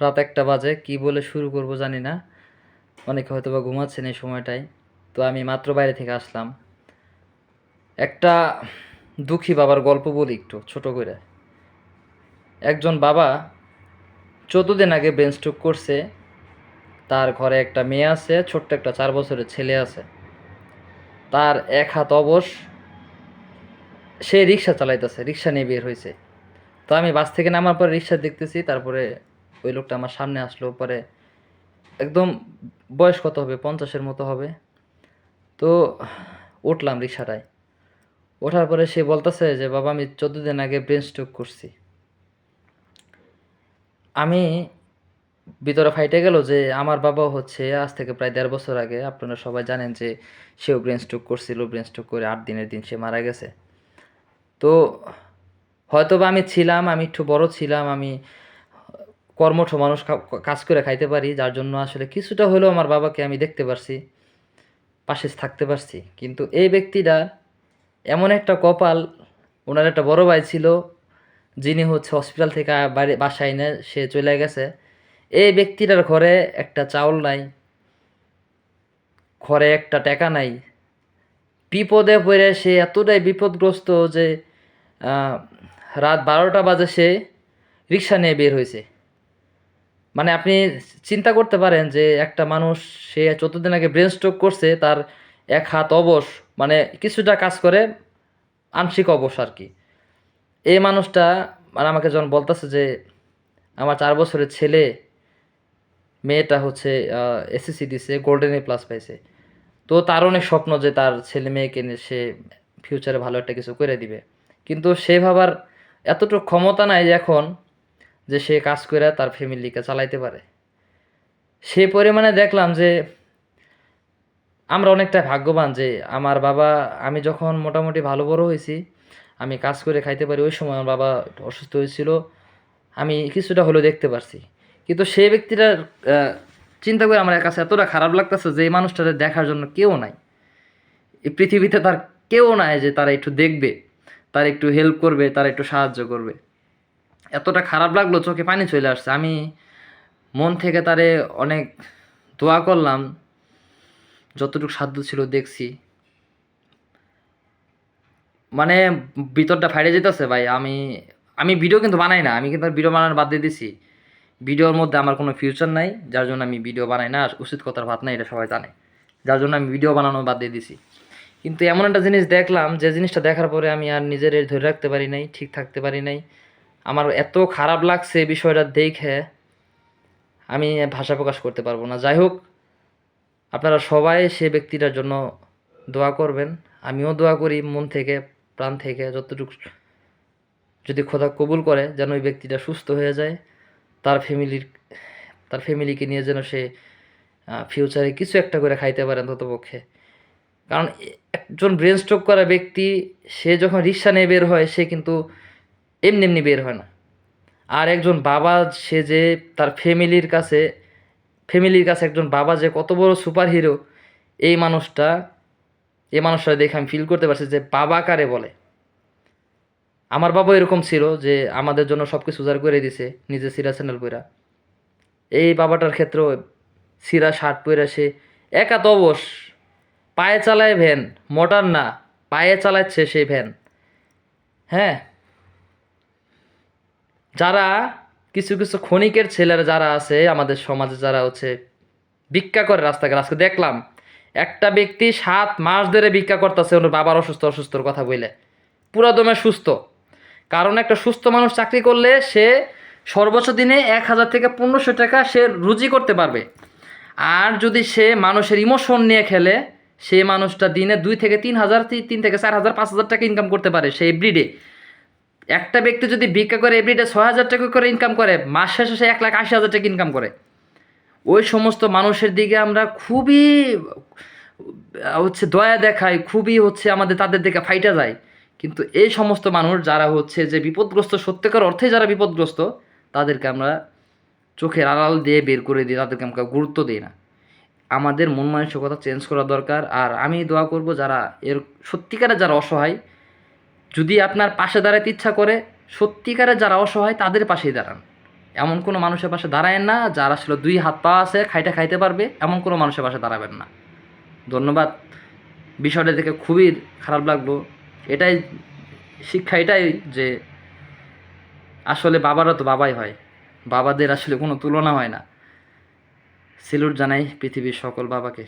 রাত একটা বাজে, কি বলে শুরু করব জানি না। অনেকে হয়তো বা ঘুমাচ্ছেন এই সময়টায়। তো আমি মাত্র বাইরে থেকে আসলাম। একটা দুঃখী বাবার গল্প বলি একটু, ছোট করে। একজন বাবা চোদ্দ দিন আগে ব্রেন স্ট্রোক করছে। তার ঘরে একটা মেয়ে আছে, ছোট্ট একটা চার বছরের ছেলে আছে। তার এক হাত অবশ, সে রিক্সা চালাইতেছে, রিক্সা নিয়ে বের হয়েছে। তো আমি বাস থেকে নামার পরে রিক্সা দেখতেছি, তারপরে ওই লোকটা আমার সামনে আসলো, পরে একদম বয়স কত হবে? পঞ্চাশের মতো হবে। তো উঠলাম রিক্সাটায়। ওঠার পরে সে বলতেছে যে, বাবা, আমি চোদ্দ দিন আগে ব্রেন স্ট্রোক করছি। আমি ভিতরে ফাইটে গেল যে, আমার বাবা হচ্ছে আজ থেকে প্রায় দেড় বছর আগে, আপনারা সবাই জানেন যে, সেও ব্রেন স্ট্রোক করছিল, ব্রেন স্ট্রোক করে আট দিনের দিন সে মারা গেছে। তো হয়তো বা আমি ছিলাম, আমি একটু বড় ছিলাম, আমি কর্মঠ মানুষ কাজ করে খাইতে পারি, যার জন্য আসলে কিছুটা হলেও আমার বাবাকে আমি দেখতে পারছি, পাশে থাকতে পারছি। কিন্তু এই ব্যক্তিটা এমন একটা কপাল, ওনার একটা বড় ভাই ছিল, যিনি হচ্ছে হসপিটাল থেকে বাড়ি বাসায় এনে সে চলে গেছে। এই ব্যক্তিটার ঘরে একটা চাউল নাই, ঘরে একটা টাকা নাই। বিপদে পড়ে সে এতটাই বিপদগ্রস্ত যে রাত বারোটা বাজে সে রিক্সা নিয়ে বের হয়েছে। মানে আপনি চিন্তা করতে পারেন যে একটা মানুষ সে চোদ্দ দিন আগে ব্রেন স্ট্রোক করছে, তার এক হাত অবশ মানে কিছুটা কাজ করে আংশিক অবশ আর কি। এই মানুষটা মানে আমাকে যখন বলতেছে যে আমার চার বছরের ছেলে, মেয়েটা হচ্ছে এসএসসি দিছে গোল্ডেন এ প্লাস পাইছে। তো তার অনেক স্বপ্ন যে তার ছেলে মেয়েকে সে ফিউচারে ভালো একটা কিছু করে দিবে। কিন্তু সে ভাবার এতটুকু ক্ষমতা নাই যে এখন যে সে কাজ করে তার ফ্যামিলিকে চালাইতে পারে। সে পরিমাণে দেখলাম যে আমরা অনেকটা ভাগ্যবান যে আমার বাবা, আমি যখন মোটামুটি ভালো বড় হয়েছি, আমি কাজ করে খাইতে পারি, ওই সময় আমার বাবা অসুস্থ হয়েছিল, আমি কিছুটা হলেও দেখতে পারছি। কিন্তু সেই ব্যক্তিটার চিন্তা করে আমার কাছে এতটা খারাপ লাগতেছে যে এই মানুষটাকে দেখার জন্য কেউ নাই। এই পৃথিবীতে তার কেউ নাই যে তারা একটু দেখবে। তার একটু হেল্প করবে, তার একটু সাহায্য করবে। এতটা খারাপ লাগল, চোখে পানি চলে আসছে। আমি মন থেকে তারে অনেক দোয়া করলাম, যতটুকু সাধ্য ছিল দেখছি। মানে ভিতরটা ফাইটে যেতেছে ভাই, আমি আমি ভিডিও কিন্তু বানাই না, আমি কিন্তু ভিডিও বানানো বাদ দিয়ে দিছি। ভিডিওর মধ্যে আমার কোনো ফিউচার নাই, যার জন্য আমি ভিডিও বানাই না উচিত কথার ভাত নাই, এটা সবাই জানে। যার জন্য আমি ভিডিও বানানো বাদ দিয়ে দিছি। কিন্তু এমন একটা জিনিস দেখলাম যে জিনিসটা দেখার পরে আমি আর নিজের ধরে রাখতে পারি নাই, ঠিক থাকতে পারি নাই। আমার এত খারাপ লাগছে বিষয়টা দেখে, আমি ভাষা প্রকাশ করতে পারব না। যাই হোক, আপনারা সবাই সে ব্যক্তিটার জন্য দোয়া করবেন। আমিও দোয়া করি মন থেকে, প্রাণ থেকে, যতটুকু যদি খোদা কবুল করে যেন ওই ব্যক্তিটা সুস্থ হয়ে যায়, তার ফ্যামিলির, তার ফ্যামিলিকে নিয়ে যেন সে ফিউচারে কিছু একটা করে খাইতে পারেন ততপক্ষে কারণ একজন ব্রেন স্ট্রোক করা ব্যক্তি, সে যখন রিক্সা নিয়ে বের হয়, সে কিন্তু এমনি এমনি বের হয় না। আর একজন বাবা, সে যে তার ফ্যামিলির কাছে ফ্যামিলির কাছে একজন বাবা যে কত বড় সুপার হিরো এই মানুষটা এই মানুষটা দেখে আমি ফিল করতে পারছি যে বাবা কারে বলে। আমার বাবা এরকম ছিল যে আমাদের জন্য সব কিছু উজাড় করে দিছে, নিজে সিরা স্যান্ডেল পইরা। এই বাবাটার ক্ষেত্রেও সিরা শার্ট পইরা সে একা তো পায়ে চালায় ভ্যান মোটর না, পায়ে চালাচ্ছে সেই ভ্যান। হ্যাঁ? যারা, কিছু কিছু ক্ষণিকের ছেলেরা যারা আছে, আমাদের সমাজে যারা হচ্ছে, ভিক্ষা করে রাস্তাঘাট, আজকে দেখলাম, একটা ব্যক্তি সাত মাস ধরে ভিক্ষা করতেছে, ওর বাবার অসুস্থ, অসুস্থর কথা বলে পুরা দমে সুস্থ। কারণ একটা সুস্থ মানুষ চাকরি করলে সে সর্বোচ্চ দিনে এক হাজার থেকে পনেরোশো টাকা সে রুজি করতে পারবে। আর যদি সে মানুষের ইমোশন নিয়ে খেলে সে মানুষটা দিনে দুই থেকে তিন হাজার তিন থেকে চার হাজার, পাঁচ হাজার টাকা ইনকাম করতে পারে সে এভরিডে একটা ব্যক্তি যদি ভিক্ষা করে এভরিডে ছয় হাজার টাকা করে ইনকাম করে, মাস শেষে সে এক লাখ আশি হাজার টাকা ইনকাম করে। ওই সমস্ত মানুষের দিকে আমরা খুবই হচ্ছে দয়া দেখাই, খুবই হচ্ছে আমাদের তাদের দিকে ফাইটা যায়। কিন্তু এই সমস্ত মানুষ যারা হচ্ছে যে বিপদগ্রস্ত, সত্যিকার অর্থে যারা বিপদগ্রস্ত, তাদেরকে আমরা চোখের আড়াল দিয়ে বের করে দিই, তাদেরকে আমরা গুরুত্ব দিই না। আমাদের মন মানসিকতা চেঞ্জ করা দরকার। আর আমি দোয়া করব যারা এর সত্যিকারে যারা অসহায়, যদি আপনার পাশে দাঁড়াতে ইচ্ছা করে সত্যিকারে যারা অসহায়, তাদের পাশেই দাঁড়ান। এমন কোনো মানুষের পাশে দাঁড়ায়েন না, যার আসলে দুই হাত পা আছে, খাইটা খাইতে পারবে, এমন কোনো মানুষের পাশে দাঁড়াবেন না। ধন্যবাদ। বিষয়টা দেখে খুবই খারাপ লাগল। এটাই শিক্ষা এটাই যে আসলে বাবারা তো বাবাই হয়। বাবাদের আসলে কোনো তুলনা হয় না। সেলুট জানাই পৃথিবীর সকল বাবাকে।